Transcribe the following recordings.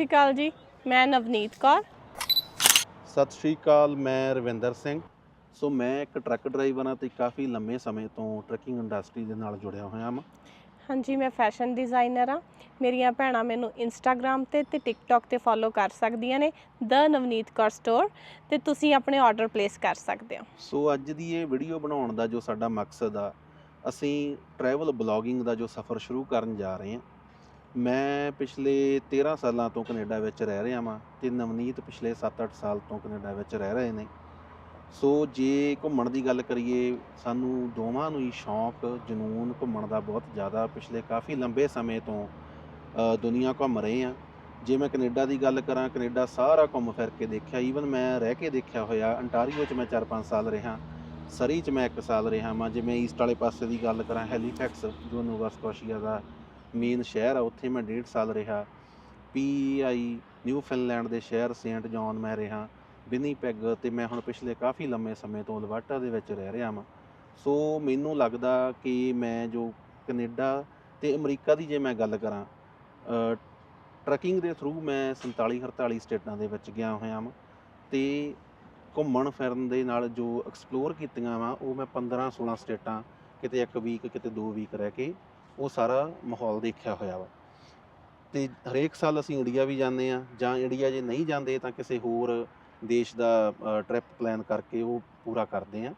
ਸਤਿ ਸ਼੍ਰੀ ਅਕਾਲ ਜੀ ਮੈਂ ਨਵਨੀਤ ਕੌਰ। ਸਤਿ ਸ਼੍ਰੀ ਅਕਾਲ ਮੈਂ ਰਵਿੰਦਰ ਸਿੰਘ। ਸੋ ਮੈਂ ਇੱਕ ਟਰੱਕ ਡਰਾਈਵਰ ਹਾਂ ਤੇ ਕਾਫੀ ਲੰਮੇ ਸਮੇਂ ਤੋਂ ਟਰੱਕਿੰਗ ਇੰਡਸਟਰੀ ਦੇ ਨਾਲ ਜੁੜਿਆ ਹੋਇਆ ਹਾਂ ਹਾਂਜੀ ਮੈਂ ਫੈਸ਼ਨ ਡਿਜ਼ਾਈਨਰ ਆ ਮੇਰੀਆਂ ਭੈਣਾਂ ਮੈਨੂੰ ਇੰਸਟਾਗ੍ਰam ਤੇ ਤੇ ਟਿਕਟੌਕ ਤੇ ਫੋਲੋ ਕਰ ਸਕਦੀਆਂ ਨੇ ਦ ਨਵਨੀਤ ਕੌਰ ਸਟੋਰ ਤੇ ਤੁਸੀਂ ਆਪਣੇ ਆਰਡਰ ਪਲੇਸ ਕਰ ਸਕਦੇ ਹੋ। ਸੋ ਅੱਜ ਦੀ ਇਹ ਵੀਡੀਓ ਬਣਾਉਣ ਦਾ ਜੋ ਸਾਡਾ ਮਕਸਦ ਆ ਅਸੀਂ ਟਰੈਵਲ ਬਲੌਗਿੰਗ ਦਾ ਜੋ ਸਫ਼ਰ ਸ਼ੁਰੂ ਕਰਨ ਜਾ ਰਹੇ ਹਾਂ ਮੈਂ ਪਿਛਲੇ 13 ਸਾਲਾਂ ਤੋਂ ਕੈਨੇਡਾ ਵਿੱਚ ਰਹਿ ਰਿਹਾ ਹਾਂ ਤੇ ਨਵਨੀਤ ਪਿਛਲੇ 7-8 ਸਾਲ ਤੋਂ ਕੈਨੇਡਾ ਵਿੱਚ ਰਹਿ ਰਹੇ ਨੇ। ਸੋ ਜੇ ਘੁੰਮਣ ਦੀ ਗੱਲ ਕਰੀਏ, ਸਾਨੂੰ ਦੋਵਾਂ ਨੂੰ ਹੀ ਸ਼ੌਂਕ, ਜਨੂਨ ਘੁੰਮਣ ਦਾ ਬਹੁਤ ਜ਼ਿਆਦਾ ਪਿਛਲੇ ਕਾਫੀ ਲੰਬੇ ਸਮੇਂ ਤੋਂ ਦੁਨੀਆ ਘੁੰਮ ਰਹੇ ਹਾਂ। ਜੇ ਮੈਂ ਕੈਨੇਡਾ ਦੀ ਗੱਲ ਕਰਾਂ, ਕੈਨੇਡਾ ਸਾਰਾ ਘੁੰਮ ਫਿਰ ਕੇ ਦੇਖਿਆ, ਈਵਨ ਮੈਂ ਰਹਿ ਕੇ ਦੇਖਿਆ ਹੋਇਆ, ਅੰਟਾਰੀਓ 'ਚ ਮੈਂ 4-5 ਸਾਲ ਰਿਹਾ, ਸਰੀ 'ਚ ਮੈਂ 1 ਸਾਲ ਰਿਹਾ ਮੈਂ ਜਿਵੇਂ ਈਸਟ ਵਾਲੇ ਪਾਸੇ ਦੀ ਗੱਲ ਕਰਾਂ, ਹੈਲੀਫੈਕਸ, ਜੋ ਨੋਵਾ ਸਕੋਸ਼ੀਆ ਦਾ ਮੇਨ ਸ਼ਹਿਰ ਆ, ਉੱਥੇ ਮੈਂ ਡੇਢ ਸਾਲ ਰਿਹਾ। ਪੀਆਈ ਨਿਊ ਫਿਨਲੈਂਡ ਦੇ ਸ਼ਹਿਰ ਸੇਂਟ ਜੌਨ ਮੈਂ ਰਿਹਾ ਵਿਨੀਪੈਗ ਤੇ ਮੈਂ ਹੁਣ ਪਿਛਲੇ ਕਾਫੀ ਲੰਮੇ ਸਮੇਂ ਤੋਂ ਅਲਬਰਟਾ ਦੇ ਵਿੱਚ ਰਹਿ ਰਿਹਾ ਹਾਂ ਸੋ ਮੈਨੂੰ ਲੱਗਦਾ ਕਿ ਮੈਂ ਜੋ ਕੈਨੇਡਾ ਤੇ ਅਮਰੀਕਾ ਦੀ ਜੇ ਮੈਂ ਗੱਲ ਕਰਾਂ ਟਰੈਕਿੰਗ ਦੇ ਥਰੂ ਮੈਂ 47 48 ਸਟੇਟਾਂ ਦੇ ਵਿੱਚ ਗਿਆ ਹੋਇਆ ਹਾਂ ਤੇ ਘੁੰਮਣ ਫਿਰਨ ਦੇ ਨਾਲ ਜੋ ਐਕਸਪਲੋਰ ਕੀਤੀਆਂ ਵਾ ਉਹ ਮੈਂ 15 16 ਸਟੇਟਾਂ, ਕਿਤੇ ਇੱਕ ਵੀਕ ਕਿਤੇ ਦੋ ਵੀਕ ਰਹਿ ਕੇ ਉਹ ਸਾਰਾ ਮਾਹੌਲ ਦੇਖਿਆ ਹੋਇਆ ਵਾ। ਤੇ ਹਰੇਕ ਸਾਲ ਅਸੀਂ ਇੰਡੀਆ ਵੀ ਜਾਂਦੇ ਆ ਜਾਂ ਇੰਡੀਆ ਜੇ ਨਹੀਂ ਜਾਂਦੇ ਤਾਂ ਕਿਸੇ ਹੋਰ ਦੇਸ਼ ਦਾ ਟ੍ਰਿਪ ਪਲਾਨ ਕਰਕੇ ਉਹ ਪੂਰਾ ਕਰਦੇ ਆ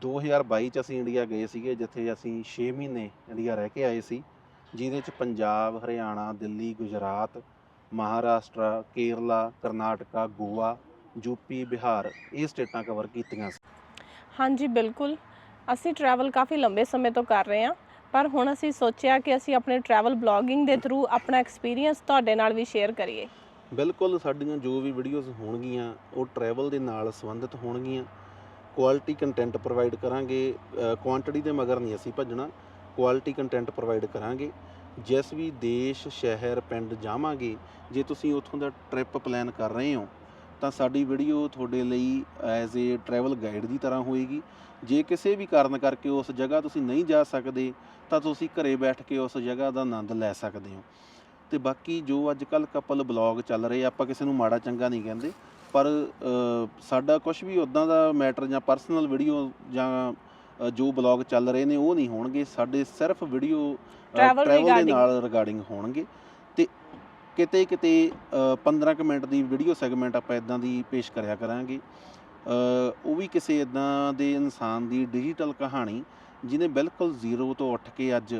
2022 ਚ ਅਸੀਂ ਇੰਡੀਆ ਗਏ ਸੀਗੇ ਜਿੱਥੇ ਅਸੀਂ 6 ਮਹੀਨੇ ਇੰਡੀਆ ਰਹਿ ਕੇ ਆਏ ਸੀ। ਜਿਹਦੇ ਚ ਪੰਜਾਬ, ਹਰਿਆਣਾ, ਦਿੱਲੀ, ਗੁਜਰਾਤ, ਮਹਾਰਾਸ਼ਟਰ, ਕੇਰਲਾ, ਕਰਨਾਟਕਾ, ਗੋਆ ਯੂਪੀ ਬਿਹਾਰ ਇਹ ਸਟੇਟਾਂ ਕਵਰ ਕੀਤੀਆਂ ਸੀ। ਹਾਂਜੀ, ਬਿਲਕੁਲ। ਅਸੀਂ ਟਰੈਵਲ ਕਾਫੀ ਲੰਬੇ ਸਮੇਂ ਤੋਂ ਕਰ ਰਹੇ ਹਾਂ। ਪਰ ਹੁਣ ਅਸੀਂ ਸੋਚਿਆ ਕਿ ਅਸੀਂ ਆਪਣੇ ਟਰੈਵਲ ਬਲੌਗਿੰਗ ਦੇ ਥਰੂ ਆਪਣਾ ਐਕਸਪੀਰੀਅੰਸ ਤੁਹਾਡੇ ਨਾਲ ਵੀ ਸ਼ੇਅਰ ਕਰੀਏ। ਬਿਲਕੁਲ, ਸਾਡੀਆਂ ਜੋ ਵੀ ਵੀਡੀਓਜ਼ ਹੋਣਗੀਆਂ, ਉਹ ਟਰੈਵਲ ਦੇ ਨਾਲ ਸੰਬੰਧਿਤ ਹੋਣਗੀਆਂ। ਕੁਆਲਿਟੀ ਕੰਟੈਂਟ ਪ੍ਰੋਵਾਈਡ ਕਰਾਂਗੇ। ਕੁਆਂਟੀਟੀ ਦੇ ਮਗਰ ਨਹੀਂ ਅਸੀਂ ਭੱਜਣਾ ਕੁਆਲਿਟੀ ਕੰਟੈਂਟ ਪ੍ਰੋਵਾਈਡ ਕਰਾਂਗੇ। ਜਿਸ ਵੀ ਦੇਸ਼, ਸ਼ਹਿਰ, ਪਿੰਡ ਜਾਵਾਂਗੇ, ਜੇ ਤੁਸੀਂ ਉੱਥੋਂ ਦਾ ਟ੍ਰਿਪ ਪਲਾਨ ਕਰ ਰਹੇ ਹੋ, ਤਾਂ ਸਾਡੀ ਵੀਡੀਓ ਤੁਹਾਡੇ ਲਈ ਐਜ਼ ਏ ਟਰੈਵਲ ਗਾਈਡ ਦੀ ਤਰ੍ਹਾਂ ਹੋਏਗੀ। ਜੇ ਕਿਸੇ ਵੀ ਕਾਰਨ ਕਰਕੇ ਉਸ ਜਗ੍ਹਾ ਤੁਸੀਂ ਨਹੀਂ ਜਾ ਸਕਦੇ ਤਾਂ ਤੁਸੀਂ ਘਰੇ ਬੈਠ ਕੇ ਉਸ ਜਗ੍ਹਾ ਦਾ ਆਨੰਦ ਲੈ ਸਕਦੇ ਹੋ। ਤੇ ਬਾਕੀ ਜੋ ਅੱਜ ਕੱਲ ਕਪਲ ਬਲੌਗ ਚੱਲ ਰਹੇ ਆ, ਆਪਾਂ ਕਿਸੇ ਨੂੰ ਮਾੜਾ ਚੰਗਾ ਨਹੀਂ ਕਹਿੰਦੇ ਪਰ ਸਾਡਾ ਕੁਝ ਵੀ ਉਦਾਂ ਦਾ ਮੈਟਰ ਜਾਂ ਪਰਸਨਲ ਵੀਡੀਓ ਜਾਂ ਜੋ ਬਲੌਗ ਚੱਲ ਰਹੇ ਨੇ ਉਹ ਨਹੀਂ ਹੋਣਗੇ। ਸਾਡੇ ਸਿਰਫ ਵੀਡੀਓ ਟਰੈਵਲ ਦੇ। ਨਾਲ ਰਿਗਾਰਡਿੰਗ ਹੋਣਗੇ। ਤੇ ਕਿਤੇ ਕਿਤੇ ਅ, 15 ਕੁ ਮਿੰਟ ਦੀ ਵੀਡੀਓ ਸੈਗਮੈਂਟ ਆਪਾਂ ਇਦਾਂ ਦੀ ਪੇਸ਼ ਕਰਿਆ ਕਰਾਂਗੇ। ਉਹ ਵੀ ਕਿਸੇ ਇਦਾਂ ਦੇ ਇਨਸਾਨ ਦੀ ਡਿਜੀਟਲ ਕਹਾਣੀ ਜਿਹਨੇ ਬਿਲਕੁਲ ਜ਼ੀਰੋ ਤੋਂ ਉੱਠ ਕੇ ਅੱਜ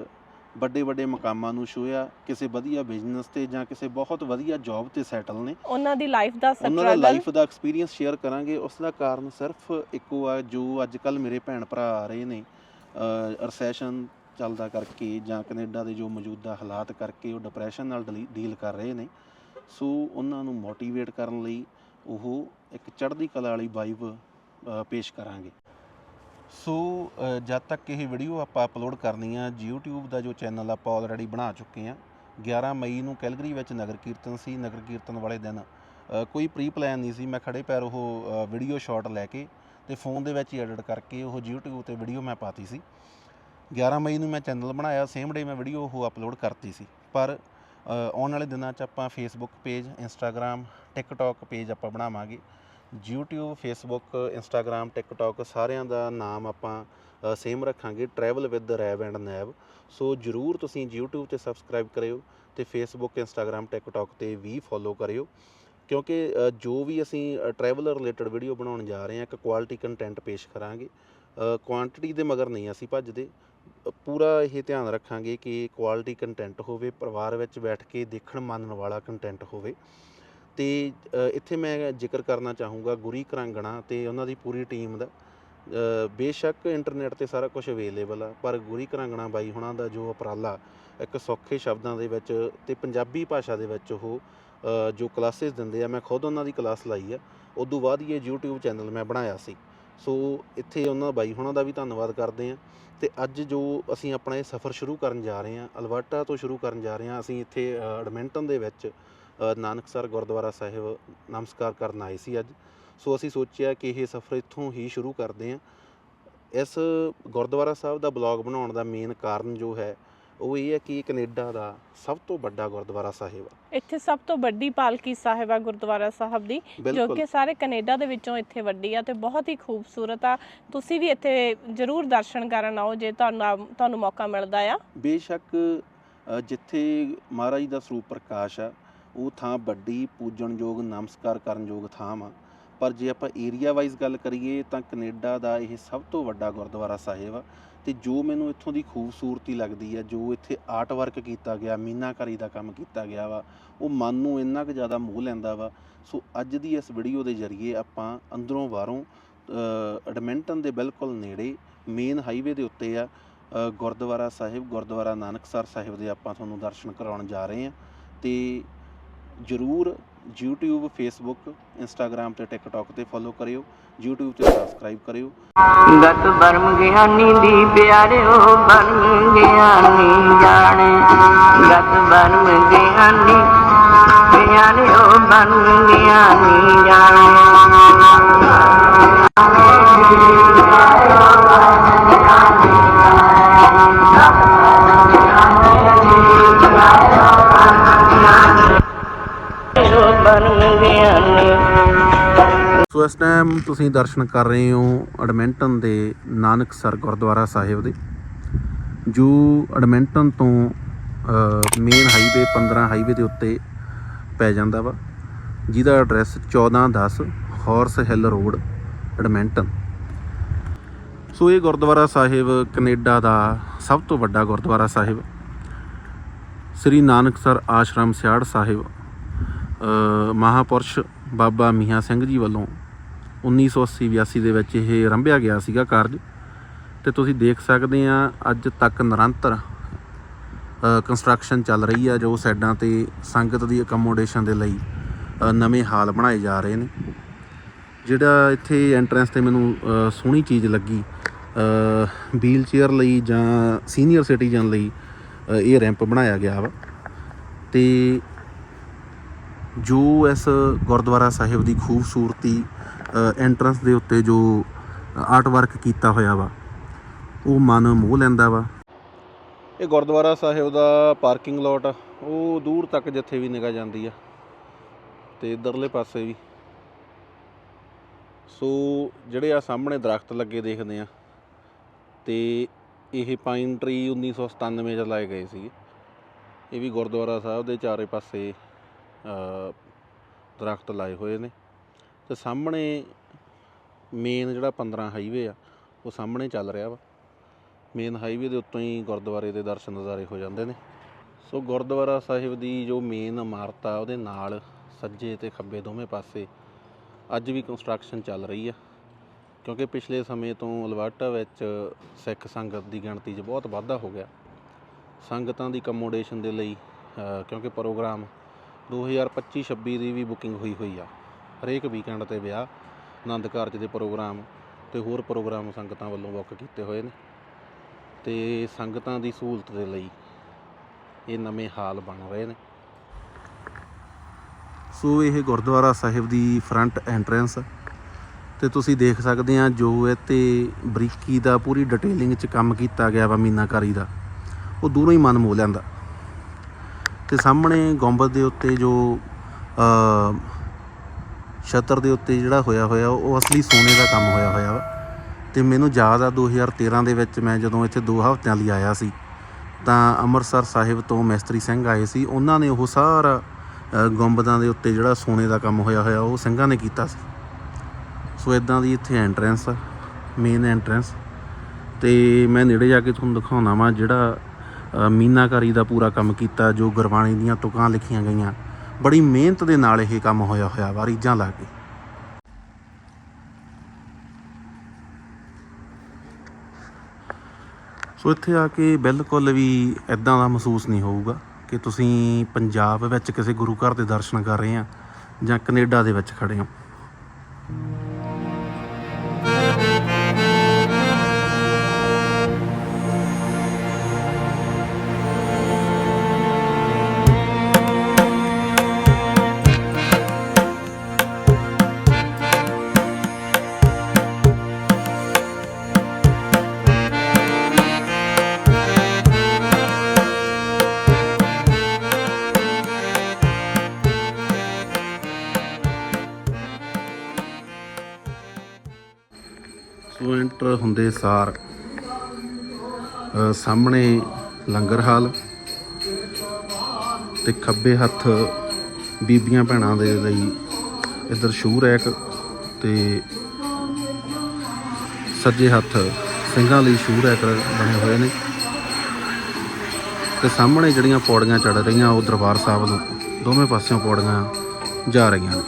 ਵੱਡੇ ਵੱਡੇ ਮਕਾਮਾਂ ਨੂੰ ਛੂਹਿਆ ਕਿਸੇ ਵਧੀਆ ਬਿਜ਼ਨਸ ਤੇ ਜਾਂ ਕਿਸੇ ਬਹੁਤ ਵਧੀਆ ਜੌਬ ਤੇ ਸੈਟਲ ਨੇ। ਉਹਨਾਂ ਦੀ ਲਾਈਫ ਦਾ ਉਹਨਾਂ ਦਾ ਸਟਰਗਲ ਲਾਈਫ ਦਾ ਐਕਸਪੀਰੀਅੰਸ ਸ਼ੇਅਰ ਕਰਾਂਗੇ। ਉਸ ਦਾ ਕਾਰਨ ਸਿਰਫ ਇੱਕੋ ਆ ਜੋ ਅੱਜ ਕੱਲ ਮੇਰੇ ਭੈਣ ਭਰਾ ਆ ਰਹੇ ਨੇ ਰਸੈਸ਼ਨ ਚੱਲਦਾ ਕਰਕੇ ਜਾਂ ਕੈਨੇਡਾ ਦੇ ਜੋ ਮੌਜੂਦਾ ਹਾਲਾਤ ਕਰਕੇ ਉਹ ਡਿਪਰੈਸ਼ਨ ਨਾਲ ਡੀਲ ਕਰ ਰਹੇ ਨੇ। ਸੋ ਉਹਨਾਂ ਨੂੰ ਮੋਟੀਵੇਟ ਕਰਨ ਲਈ ਉਹ ਇੱਕ ਚੜ੍ਹਦੀ ਕਲਾ ਵਾਲੀ ਵਾਈਬ ਪੇਸ਼ ਕਰਾਂਗੇ। ਸੋ ਜਦ ਤੱਕ ਇਹ ਵੀਡੀਓ ਆਪਾਂ ਅਪਲੋਡ ਕਰਨੀ ਆ, YouTube ਦਾ ਜੋ ਚੈਨਲ ਆਪਾਂ ਆਲਰੇਡੀ ਬਣਾ ਚੁੱਕੇ ਆ 11 ਮਈ ਨੂੰ ਕੈਲਗਰੀ ਵਿੱਚ ਨਗਰ ਕੀਰਤਨ ਸੀ, ਨਗਰ ਕੀਰਤਨ ਵਾਲੇ ਦਿਨ ਕੋਈ ਪ੍ਰੀ ਪਲਾਨ ਨਹੀਂ ਸੀ, ਮੈਂ ਖੜੇ ਪੈਰ ਉਹ ਵੀਡੀਓ ਸ਼ਾਟ ਲੈ ਕੇ ਤੇ ਫੋਨ ਦੇ ਵਿੱਚ ਹੀ ਐਡਿਟ ਕਰਕੇ ਉਹ YouTube ਤੇ ਵੀਡੀਓ ਮੈਂ ਪਾਤੀ ਸੀ। 11 ਮਈ ਨੂੰ ਮੈਂ ਚੈਨਲ ਬਣਾਇਆ ਸੇਮ ਡੇ ਮੈਂ ਵੀਡੀਓ ਉਹ ਅਪਲੋਡ ਕਰਤੀ ਸੀ। ਪਰ ਆਉਣ ਵਾਲੇ ਦਿਨਾਂ 'ਚ ਆਪਾਂ Facebook page Instagram TikTok page ਆਪਾਂ ਬਣਾਵਾਂਗੇ। YouTube ਫੇਸਬੁੱਕ ਇੰਸਟਾਗ੍ਰam ਟਿਕਟੌਕ ਸਾਰਿਆਂ ਦਾ ਨਾਮ ਆਪਾਂ ਸੇਮ ਰੱਖਾਂਗੇ travel with Rav and Nav so ਜਰੂਰ ਤੁਸੀਂ YouTube ਤੇ ਸਬਸਕ੍ਰਾਈਬ ਕਰਿਓ ਤੇ ਫੇਸਬੁੱਕ ਇੰਸਟਾਗ੍ਰam ਟਿਕਟੌਕ ਤੇ ਵੀ ਫੋਲੋ ਕਰਿਓ। ਕਿਉਂਕਿ ਜੋ ਵੀ ਅਸੀਂ ਟਰੈਵਲ ਰਿਲੇਟਡ ਵੀਡੀਓ ਬਣਾਉਣ ਜਾ ਰਹੇ ਹਾਂ, ਇੱਕ ਕੁਆਲਿਟੀ ਕੰਟੈਂਟ ਪੇਸ਼ ਕਰਾਂਗੇ। ਕੁਆਂਟੀਟੀ ਦੇ ਮਗਰ ਨਹੀਂ ਅਸੀਂ ਭੱਜਦੇ। ਪੂਰਾ ਇਹ ਧਿਆਨ ਰੱਖਾਂਗੇ ਕਿ ਕੁਆਲਿਟੀ ਕੰਟੈਂਟ ਹੋਵੇ, ਪਰਿਵਾਰ ਵਿੱਚ ਬੈਠ ਕੇ ਦੇਖਣ, ਮੰਨਣ ਵਾਲਾ ਕੰਟੈਂਟ ਹੋਵੇ। ਤੇ ਇੱਥੇ ਮੈਂ ਜ਼ਿਕਰ ਕਰਨਾ ਚਾਹੂੰਗਾ ਗੁਰੀ ਕਰਾਂਗਣਾ ਤੇ ਉਹਨਾਂ ਦੀ ਪੂਰੀ ਟੀਮ ਦਾ। ਬੇਸ਼ੱਕ ਇੰਟਰਨੈਟ ਤੇ ਸਾਰਾ ਕੁਝ ਅਵੇਲੇਬਲ ਆ, ਪਰ ਗੁਰੀ ਕਰਾਂਗਣਾ ਬਾਈ ਹੁਣਾਂ ਦਾ ਜੋ ਉਪਰਾਲਾ, ਇੱਕ ਸੌਖੇ ਸ਼ਬਦਾਂ ਦੇ ਵਿੱਚ ਤੇ ਪੰਜਾਬੀ ਭਾਸ਼ਾ ਦੇ ਵਿੱਚ ਉਹ ਜੋ ਕਲਾਸਿਸ ਦਿੰਦੇ ਆ, ਮੈਂ ਖੁਦ ਉਹਨਾਂ ਦੀ ਕਲਾਸ ਲਾਈ ਆ। ਉਦੋਂ ਬਾਅਦ ਹੀ ਇਹ YouTube ਚੈਨਲ ਮੈਂ ਬਣਾਇਆ ਸੀ। ਸੋ ਇੱਥੇ ਉਹਨਾਂ ਬਾਈ ਹੁਣਾਂ ਦਾ ਵੀ ਧੰਨਵਾਦ ਕਰਦੇ ਆ। ਤੇ ਅੱਜ ਜੋ ਅਸੀਂ ਆਪਣਾ ਇਹ ਸਫ਼ਰ ਸ਼ੁਰੂ ਕਰਨ ਜਾ ਰਹੇ ਹਾਂ ਅਲਬਰਟਾ ਤੋਂ ਸ਼ੁਰੂ ਕਰਨ ਜਾ ਰਹੇ ਹਾਂ ਅਸੀਂ ਇੱਥੇ ਐਡਮਿੰਟਨ ਦੇ ਵਿੱਚ ਨਾਨਕਸਰ ਗੁਰਦੁਆਰਾ ਸਾਹਿਬ ਨਮਸਕਾਰ ਕਰਨ ਆਏ ਸੀ ਅੱਜ। ਸੋ ਅਸੀਂ ਸੋਚਿਆ ਕਿ ਇਹ ਸਫ਼ਰ ਇੱਥੋਂ ਹੀ ਸ਼ੁਰੂ ਕਰਦੇ ਹਾਂ। ਇਸ ਗੁਰਦੁਆਰਾ ਸਾਹਿਬ ਦਾ ਬਲੌਗ ਬਣਾਉਣ ਦਾ ਮੇਨ ਕਾਰਨ ਜੋ ਹੈ ਉਹ ਇਹ ਹੈ ਕਿ ਕੈਨੇਡਾ ਦਾ ਸਭ ਤੋਂ ਵੱਡਾ ਗੁਰਦੁਆਰਾ ਸਾਹਿਬ ਆ। ਇੱਥੇ ਸਭ ਤੋਂ ਵੱਡੀ ਪਾਲਕੀ ਸਾਹਿਬ ਆ ਗੁਰਦੁਆਰਾ ਸਾਹਿਬ ਦੀ ਜੋ ਕਿ ਸਾਰੇ ਕੈਨੇਡਾ ਦੇ ਵਿੱਚੋਂ ਇੱਥੇ ਵੱਡੀ ਆ ਤੇ ਬਹੁਤ ਹੀ ਖੂਬਸੂਰਤ ਆ। ਤੁਸੀਂ ਵੀ ਇੱਥੇ ਜ਼ਰੂਰ ਦਰਸ਼ਨ ਕਰਨ ਆਓ ਜੇ ਤੁਹਾਨੂੰ ਤੁਹਾਨੂੰ ਮੌਕਾ ਮਿਲਦਾ ਆ। ਬੇਸ਼ੱਕ ਜਿੱਥੇ ਮਹਾਰਾਜ ਦਾ ਸਰੂਪ ਪ੍ਰਕਾਸ਼ ਆ ਉਹ ਥਾਂ ਵੱਡੀ ਪੂਜਣਯੋਗ ਨਮਸਕਾਰ ਕਰਨਯੋਗ ਥਾਂ ਆ। ਪਰ ਜੇ ਆਪਾਂ ਏਰੀਆ ਵਾਈਜ਼ ਗੱਲ ਕਰੀਏ ਤਾਂ ਕੈਨੇਡਾ ਦਾ ਇਹ ਸਭ ਤੋਂ ਵੱਡਾ ਗੁਰਦੁਆਰਾ ਸਾਹਿਬ ਆ ਤੇ ਜੋ ਮੈਨੂੰ ਇੱਥੋਂ ਦੀ ਖੂਬਸੂਰਤੀ ਲੱਗਦੀ ਆ, ਜੋ ਇੱਥੇ ਆਰਟ ਵਰਕ ਕੀਤਾ ਗਿਆ, ਮੀਨਾਕਾਰੀ ਦਾ ਕੰਮ ਕੀਤਾ ਗਿਆ ਵਾ, ਉਹ ਮਨ ਨੂੰ ਇੰਨਾ ਕੁ ਜ਼ਿਆਦਾ ਮੋਹ ਲੈਂਦਾ ਵਾ। ਸੋ ਅੱਜ ਦੀ ਇਸ ਵੀਡੀਓ ਦੇ ਜ਼ਰੀਏ ਆਪਾਂ ਅੰਦਰੋਂ ਬਾਹਰੋਂ ਐਡਮਿੰਟਨ ਦੇ ਬਿਲਕੁਲ ਨੇੜੇ ਮੇਨ ਹਾਈਵੇ ਦੇ ਉੱਤੇ ਆ ਗੁਰਦੁਆਰਾ ਸਾਹਿਬ, ਗੁਰਦੁਆਰਾ ਨਾਨਕਸਰ ਸਾਹਿਬ ਦੇ ਆਪਾਂ ਤੁਹਾਨੂੰ ਦਰਸ਼ਨ ਕਰਾਉਣ ਜਾ ਰਹੇ ਹਾਂ ਤੇ ਜਰੂਰ YouTube Facebook Instagram ਤੇ TikTok ਤੇ ਫੋਲੋ ਕਰਿਓ। YouTube ਤੇ ਸਬਸਕ੍ਰਾਈਬ ਕਰਿਓ। ਗਤ ਬਰਮ ਗਿਆਨੀ ਦੀ ਪਿਆਰਿਓ ਬਰਮ ਗਿਆਨੀ ਜਾਣੇ। ਗਤ ਬਰਮ ਗਿਆਨੀ ਪਿਆਰਿਓ ਬਰਮ ਗਿਆਨੀ ਜਾਣੇ। ਬਰਮ ਗਿਆਨੀ ਸੋ ਇਸ ਟਾਈਮ ਤੁਸੀਂ ਦਰਸ਼ਨ ਕਰ ਰਹੇ ਹੋ ਐਡਮਿੰਟਨ ਦੇ ਨਾਨਕਸਰ ਗੁਰਦੁਆਰਾ ਸਾਹਿਬ ਦੇ। ਜੋ ਐਡਮਿੰਟਨ ਤੋਂ ਮੇਨ ਹਾਈਵੇ 15 ਹਾਈਵੇ ਦੇ ਉੱਤੇ ਪੈ ਜਾਂਦਾ ਵਾ, ਜਿਹਦਾ address 1410 horse hill road Edmonton so ਇਹ ਗੁਰਦੁਆਰਾ ਸਾਹਿਬ ਕੈਨੇਡਾ ਦਾ ਸਭ ਤੋਂ ਵੱਡਾ ਗੁਰਦੁਆਰਾ ਸਾਹਿਬ, ਸ੍ਰੀ ਨਾਨਕਸਰ ਆਸ਼ਰਮ ਸਿਆੜ ਸਾਹਿਬ। ਮਹਾਪੁਰਸ਼ ਬਾਬਾ ਮੀਆਂ ਸਿੰਘ ਜੀ ਵੱਲੋਂ 1980-82 ਦੇ ਵਿੱਚ ਇਹ ਆਰੰਭਿਆ ਗਿਆ ਸੀਗਾ ਕਾਰਜ। ਤੇ ਤੁਸੀਂ ਦੇਖ ਸਕਦੇ ਆ, ਅੱਜ ਤੱਕ ਨਿਰੰਤਰ ਕੰਸਟਰਕਸ਼ਨ ਚੱਲ ਰਹੀ ਆ, ਜੋ ਸਾਈਡਾਂ ਤੇ ਸੰਗਤ ਦੀ ਅਕਮੋਡੇਸ਼ਨ ਦੇ ਲਈ ਨਵੇਂ ਹਾਲ ਬਣਾਏ ਜਾ ਰਹੇ ਨੇ। ਜਿਹੜਾ ਇੱਥੇ ਐਂਟਰੈਂਸ ਤੇ ਮੈਨੂੰ ਸੋਹਣੀ ਚੀਜ਼ ਲੱਗੀ ਵੀਲ ਚੇਅਰ ਲਈ ਜਾਂ ਸੀਨੀਅਰ ਸਿਟੀਜ਼ਨ ਲਈ ਇਹ ਰੈਂਪ ਬਣਾਇਆ ਗਿਆ ਵਾ। ਤੇ ਜੋ ਇਸ ਗੁਰਦੁਆਰਾ ਸਾਹਿਬ ਦੀ ਖੂਬਸੂਰਤੀ ਐਂਟਰੈਂਸ ਦੇ ਉੱਤੇ ਜੋ ਆਰਟ ਵਰਕ ਕੀਤਾ ਹੋਇਆ ਵਾ, ਉਹ ਮਨ ਮੋਹ ਲੈਂਦਾ ਵਾ। ਇਹ ਗੁਰਦੁਆਰਾ ਸਾਹਿਬ ਦਾ ਪਾਰਕਿੰਗ ਲੋਟ ਆ। ਉਹ ਦੂਰ ਤੱਕ ਜਿੱਥੇ ਵੀ ਨਿਗਾਹ ਜਾਂਦੀ ਆ। ਤੇ ਇਧਰਲੇ ਪਾਸੇ ਵੀ। ਸੋ, ਜਿਹੜੇ ਆ ਸਾਹਮਣੇ ਦਰਖਤ ਲੱਗੇ ਦੇਖਦੇ ਆ, ਤੇ ਇਹ ਪਾਈਨ ਟਰੀ 1997 ਚ ਲਾਏ ਗਏ ਸੀ ਇਹ ਵੀ ਗੁਰਦੁਆਰਾ ਸਾਹਿਬ ਦੇ ਚਾਰੇ ਪਾਸੇ ਦਰਖਤ ਲਾਏ ਹੋਏ ਨੇ ਤੇ ਸਾਹਮਣੇ ਮੇਨ ਜਿਹੜਾ 15 ਹਾਈਵੇ ਆ, ਉਹ ਸਾਹਮਣੇ ਚੱਲ ਰਿਹਾ ਵਾ। ਮੇਨ ਹਾਈਵੇ ਦੇ ਉੱਤੋਂ ਹੀ ਗੁਰਦੁਆਰੇ ਦੇ ਦਰਸ਼ਨ ਨਜ਼ਾਰੇ ਹੋ ਜਾਂਦੇ ਨੇ। ਸੋ ਗੁਰਦੁਆਰਾ ਸਾਹਿਬ ਦੀ ਜੋ ਮੇਨ ਇਮਾਰਤ ਆ, ਉਹਦੇ ਨਾਲ ਸੱਜੇ ਤੇ ਖੱਬੇ ਦੋਵੇਂ ਪਾਸੇ ਅੱਜ ਵੀ ਕੰਸਟਰਕਸ਼ਨ ਚੱਲ ਰਹੀ ਆ। ਕਿਉਂਕਿ ਪਿਛਲੇ ਸਮੇਂ ਤੋਂ ਅਲਬਰਟਾ ਵਿੱਚ ਸਿੱਖ ਸੰਗਤ ਦੀ ਗਿਣਤੀ 'ਚ ਬਹੁਤ ਵਾਧਾ ਹੋ ਗਿਆ। ਸੰਗਤਾਂ ਦੀ ਕਮੋਡੇਸ਼ਨ ਦੇ ਲਈ ਕਿਉਂਕਿ ਪ੍ਰੋਗਰਾਮ 2025-26 ਦੀ ਵੀ ਬੁਕਿੰਗ ਹੋਈ ਹੋਈ ਆ। ਹਰੇਕ ਵੀਕਐਂਡ ਤੇ ਵਿਆਹ, ਆਨੰਦ ਕਾਰਜ ਦੇ ਪ੍ਰੋਗਰਾਮ ਤੇ ਹੋਰ ਪ੍ਰੋਗਰਾਮ ਸੰਗਤਾਂ ਵੱਲੋਂ ਬੁੱਕ ਕੀਤੇ ਹੋਏ ਨੇ। ਤੇ ਸੰਗਤਾਂ ਦੀ ਸਹੂਲਤ ਦੇ ਲਈ ਇਹ ਨਵੇਂ ਹਾਲ ਬਣ ਰਹੇ ਨੇ। ਸੋ ਇਹ ਗੁਰਦੁਆਰਾ ਸਾਹਿਬ ਦੀ ਫਰੰਟ ਐਂਟਰੈਂਸ ਤੇ ਤੁਸੀਂ ਦੇਖ ਸਕਦੇ ਆ ਜੋ ਇਹ ਤੇ ਬਰੀਕੀ ਦਾ ਪੂਰੀ ਡਿਟੇਲਿੰਗ ਚ ਕੰਮ ਕੀਤਾ ਗਿਆ ਵਾ ਮੀਨਾਕਾਰੀ ਦਾ। ਉਹ ਦੂਰੋਂ ਹੀ ਮਨ ਮੋਹ ਲੈਂਦਾ ਤੇ ਸਾਹਮਣੇ ਗੁੰਬਦ ਦੇ ਉੱਤੇ ਜੋ ਅ ਛਤਰ ਦੇ ਉੱਤੇ ਜਿਹੜਾ ਹੋਇਆ ਹੋਇਆ ਉਹ ਅਸਲੀ ਸੋਨੇ ਦਾ ਕੰਮ ਹੋਇਆ ਹੋਇਆ ਵਾ। ਤੇ ਮੈਨੂੰ ਯਾਦ ਆ 2013 ਦੇ ਵਿੱਚ ਮੈਂ ਜਦੋਂ ਇੱਥੇ 2 ਹਫ਼ਤਿਆਂ ਲਈ ਆਇਆ ਸੀ ਤਾਂ ਅੰਮ੍ਰਿਤਸਰ ਸਾਹਿਬ ਤੋਂ ਮਿਸਤਰੀ ਸਿੰਘ ਆਏ ਸੀ। ਉਹਨਾਂ ਨੇ ਉਹ ਸਾਰਾ ਅ, ਗੁੰਬਦਾਂ ਦੇ ਉੱਤੇ ਜਿਹੜਾ ਸੋਨੇ ਦਾ ਕੰਮ ਹੋਇਆ ਹੋਇਆ ਉਹ ਸਿੰਘਾਂ ਨੇ ਕੀਤਾ ਸੀ। ਸੋ ਇਦਾਂ ਦੀ ਇੱਥੇ ਐਂਟਰੈਂਸ ਆ ਮੇਨ ਐਂਟਰੈਂਸ ਤੇ ਮੈਂ ਨੇੜੇ ਜਾ ਕੇ ਤੁਹਾਨੂੰ ਦਿਖਾਉਣਾ ਵਾਂ ਜਿਹੜਾ ਮੀਨਾਕਾਰੀ ਦਾ ਪੂਰਾ ਕੰਮ ਕੀਤਾ, ਜੋ ਗੁਰਬਾਣੀ ਦੀਆਂ ਤੁਕਾਂ ਲਿਖੀਆਂ ਗਈਆਂ। ਬੜੀ ਮਿਹਨਤ ਦੇ ਨਾਲ ਇਹ ਕੰਮ ਹੋਇਆ ਹੋਇਆ ਵਾ ਰੀਝਾਂ ਲਾ ਕੇ। ਸੋ ਇੱਥੇ ਆ ਕੇ ਬਿਲਕੁਲ ਵੀ ਇਦਾਂ ਦਾ ਮਹਿਸੂਸ ਨਹੀਂ ਹੋਊਗਾ ਕਿ ਤੁਸੀਂ ਪੰਜਾਬ ਵਿੱਚ ਕਿਸੇ ਗੁਰੂ ਘਰ ਦੇ ਦਰਸ਼ਨ ਕਰ ਰਹੇ ਆ ਜਾਂ ਕੈਨੇਡਾ ਦੇ ਵਿੱਚ ਖੜੇ ਹੋ। ਸੋ ਐਂਟਰ ਹੁੰਦੇ ਸਾਰ ਸਾਹਮਣੇ ਲੰਗਰ ਹਾਲ ਤੇ ਖੱਬੇ ਹੱਥ ਬੀਬੀਆਂ ਭੈਣਾਂ ਦੇ ਲਈ ਇੱਧਰ ਸ਼ੂ ਰੈਕ ਤੇ ਸੱਜੇ ਹੱਥ ਸਿੰਘਾਂ ਲਈ ਸ਼ੂ ਰੈਕ ਬਣੇ ਹੋਏ ਨੇ ਤੇ ਸਾਹਮਣੇ ਜਿਹੜੀਆਂ ਪੌੜੀਆਂ ਚੜ ਰਹੀਆਂ ਉਹ ਦਰਬਾਰ ਸਾਹਿਬ ਨੂੰ, ਦੋਵੇਂ ਪਾਸਿਓਂ ਪੌੜੀਆਂ ਜਾ ਰਹੀਆਂ ਨੇ।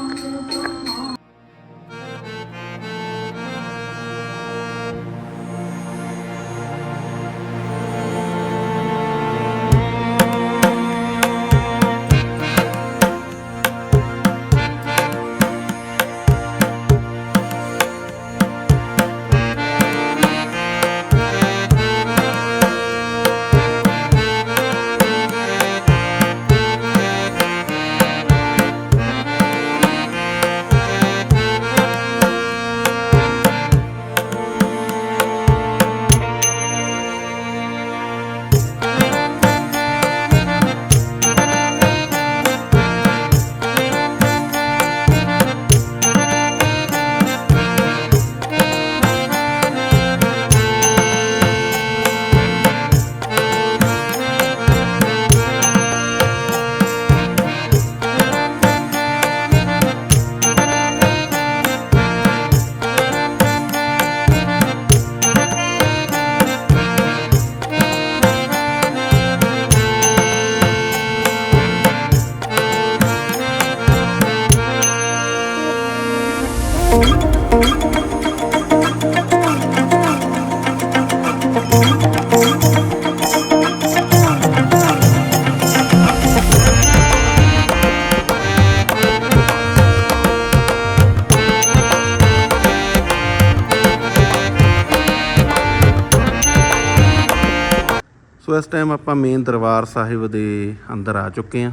ਦਰਬਾਰ ਸਾਹਿਬ ਦੇ ਅੰਦਰ ਆ ਚੁੱਕੇ ਹਾਂ।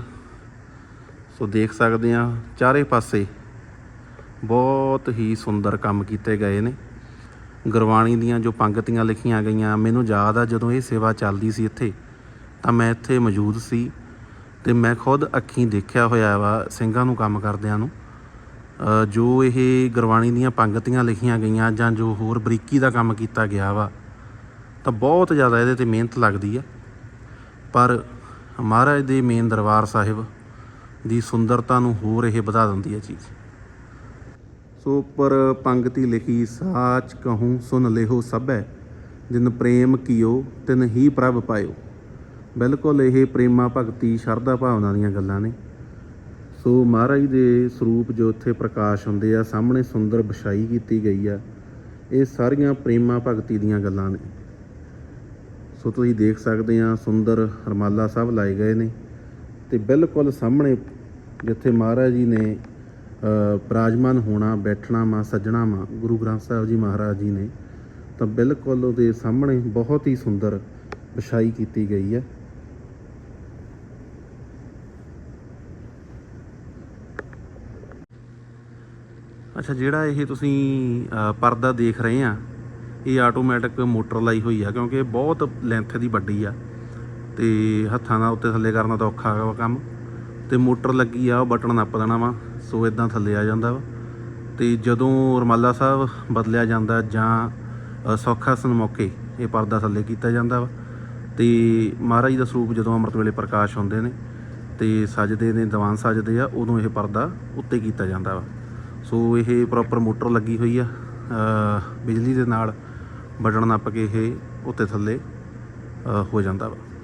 ਸੋ ਦੇਖ ਸਕਦੇ ਹਾਂ, ਚਾਰੇ ਪਾਸੇ ਬਹੁਤ ਹੀ ਸੁੰਦਰ ਕੰਮ ਕੀਤੇ ਗਏ ਨੇ। ਗੁਰਬਾਣੀ ਦੀਆਂ ਜੋ ਪੰਗਤੀਆਂ ਲਿਖੀਆਂ ਗਈਆਂ, ਮੈਨੂੰ ਯਾਦ ਆ ਜਦੋਂ ਇਹ ਸੇਵਾ ਚੱਲਦੀ ਸੀ ਇੱਥੇ, ਤਾਂ ਮੈਂ ਇੱਥੇ ਮੌਜੂਦ ਸੀ ਤੇ ਮੈਂ ਖੁਦ ਅੱਖੀਂ ਦੇਖਿਆ ਹੋਇਆ ਵਾ ਸਿੰਘਾਂ ਨੂੰ, ਕੰਮ ਕਰਦਿਆਂ ਨੂੰ। ਜੋ ਇਹ ਗੁਰਬਾਣੀ ਦੀਆਂ ਪੰਗਤੀਆਂ ਲਿਖੀਆਂ ਗਈਆਂ ਜਾਂ ਜੋ ਹੋਰ ਬਰੀਕੀ ਦਾ ਕੰਮ ਕੀਤਾ ਗਿਆ ਵਾ, ਤਾਂ ਬਹੁਤ ਜ਼ਿਆਦਾ ਇਹਦੇ ਤੇ ਮਿਹਨਤ ਲੱਗਦੀ ਆ। ਪਰ ਮਹਾਰਾਜ ਦੇ ਮੇਨ ਦਰਬਾਰ ਸਾਹਿਬ ਦੀ ਸੁੰਦਰਤਾ ਨੂੰ ਹੋਰ ਇਹ ਵਧਾ ਦਿੰਦੀ ਹੈ ਚੀਜ਼। ਸੋ ਉੱਪਰ ਪੰਕਤੀ ਲਿਖੀ, ਸਾਚ ਕਹੂੰ ਸੁਨ ਲਿਹੋ ਸਭੈ, ਜਿਨ ਪ੍ਰੇਮ ਕੀਓ ਤਿਨ ਹੀ ਪ੍ਰਭ ਪਾਇਓ। ਬਿਲਕੁਲ ਇਹ ਪ੍ਰੇਮਾ ਭਗਤੀ, ਸ਼ਰਧਾ ਭਾਵਨਾ ਦੀਆਂ ਗੱਲਾਂ ਨੇ। ਸੋ ਮਹਾਰਾਜ ਦੇ ਸਰੂਪ ਜੋ ਇੱਥੇ ਪ੍ਰਕਾਸ਼ ਹੁੰਦੇ ਆ, ਸਾਹਮਣੇ ਸੁੰਦਰ ਵਿਛਾਈ ਕੀਤੀ ਗਈ ਆ, ਇਹ ਸਾਰੀਆਂ ਪ੍ਰੇਮਾ ਭਗਤੀ ਦੀਆਂ ਗੱਲਾਂ ਨੇ। ਸੋ ਤੁਸੀਂ ਦੇਖ ਸਕਦੇ ਆ ਸੁੰਦਰ ਹਰਮਾਲਾ ਸਾਹਿਬ ਲਾਏ ਗਏ ਨੇ ਤੇ ਬਿਲਕੁਲ ਸਾਹਮਣੇ ਜਿੱਥੇ ਮਹਾਰਾਜ ਜੀ ਨੇ ਅ, ਹੋਣਾ ਬੈਠਣਾ ਮਾ ਸੱਜਣਾ ਮਾ ਗੁਰੂ ਗ੍ਰੰਥ ਸਾਹਿਬ ਜੀ ਮਹਾਰਾਜ ਜੀ ਨੇ ਤਾਂ ਬਿਲਕੁਲ ਉਹਦੇ ਸਾਹਮਣੇ ਬਹੁਤ ਹੀ ਸੁੰਦਰ ਵਿਛਾਈ ਕੀਤੀ ਗਈ ਹੈ। ਅੱਛਾ ਜਿਹੜਾ ਇਹ ਤੁਸੀਂ ਪਰਦਾ ਦੇਖ ਰਹੇ ਆ ਇਹ ਆਟੋਮੈਟਿਕ ਮੋਟਰ ਲਾਈ ਹੋਈ ਆ ਕਿਉਂਕਿ ਇਹ ਬਹੁਤ ਲੈਂਥ ਦੀ ਵੱਡੀ ਆ ਤੇ ਹੱਥਾਂ ਨਾਲ ਉੱਤੇ ਥੱਲੇ ਕਰਨਾ ਤਾਂ ਔਖਾ ਵਾ ਕੰਮ। ਤੇ ਮੋਟਰ ਲੱਗੀ ਆ ਉਹ ਬਟਨ ਨੱਪ ਦੇਣਾ ਵਾ ਸੋ ਇਦਾਂ ਥੱਲੇ ਆ ਜਾਂਦਾ ਵਾ। ਤੇ ਜਦੋਂ ਰਮਾਲਾ ਸਾਹਿਬ ਬਦਲਿਆ ਜਾਂਦਾ ਜਾਂ ਅ, ਸੌਖਾਸਨ ਮੌਕੇ ਇਹ ਪਰਦਾ ਥੱਲੇ ਕੀਤਾ ਜਾਂਦਾ ਵਾ। ਤੇ ਮਹਾਰਾਜ ਦਾ ਸਰੂਪ ਜਦੋਂ ਅੰਮ੍ਰਿਤ ਵੇਲੇ ਪ੍ਰਕਾਸ਼ ਹੁੰਦੇ ਨੇ ਤੇ ਸਜਦੇ ਨੇ ਦੀਵਾਨ ਸਜਦੇ ਆ ਉਦੋਂ ਇਹ ਪਰਦਾ ਉੱਤੇ ਕੀਤਾ ਜਾਂਦਾ ਵਾ। ਸੋ ਇਹ ਪ੍ਰੋਪਰ ਮੋਟਰ ਲੱਗੀ ਹੋਈ ਆ ਬਿਜਲੀ ਦੇ ਨਾਲ। ਬਟਨ ਨੱਪ ਕੇ ਇਹ ਉੱਤੇ ਥੱਲੇ ਹੋ ਜਾਂਦਾ ਵਾ।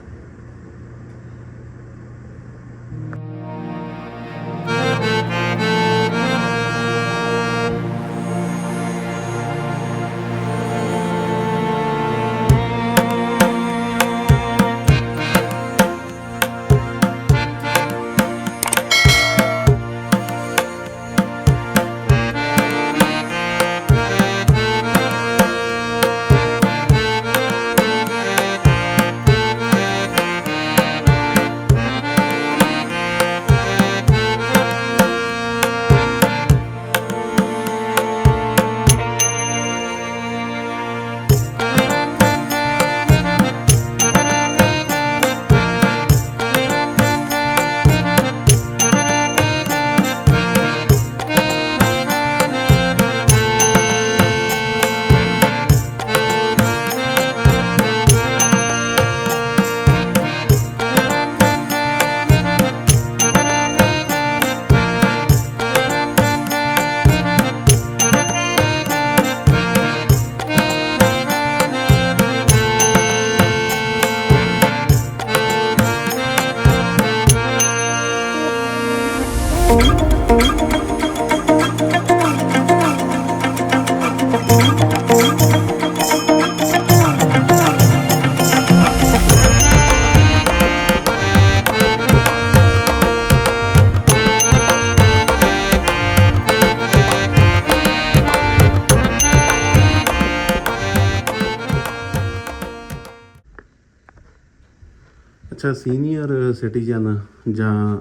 ਅੱਛਾ ਸੀਨੀਅਰ ਸਿਟੀਜ਼ਨ ਜਾਂ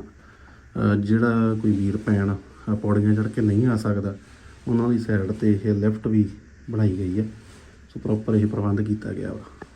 ਜਿਹੜਾ ਕੋਈ ਵੀਰ ਭੈਣ ਪੌੜੀਆਂ ਚੜ੍ਹ ਕੇ ਨਹੀਂ ਆ ਸਕਦਾ, ਉਹਨਾਂ ਦੀ ਸਾਈਡ ਤੇ ਇਹ ਲਿਫਟ ਵੀ ਬਣਾਈ ਗਈ ਹੈ। ਸੋ ਪ੍ਰੋਪਰ ਇਹ ਪ੍ਰਬੰਧ ਕੀਤਾ ਗਿਆ ਵਾ।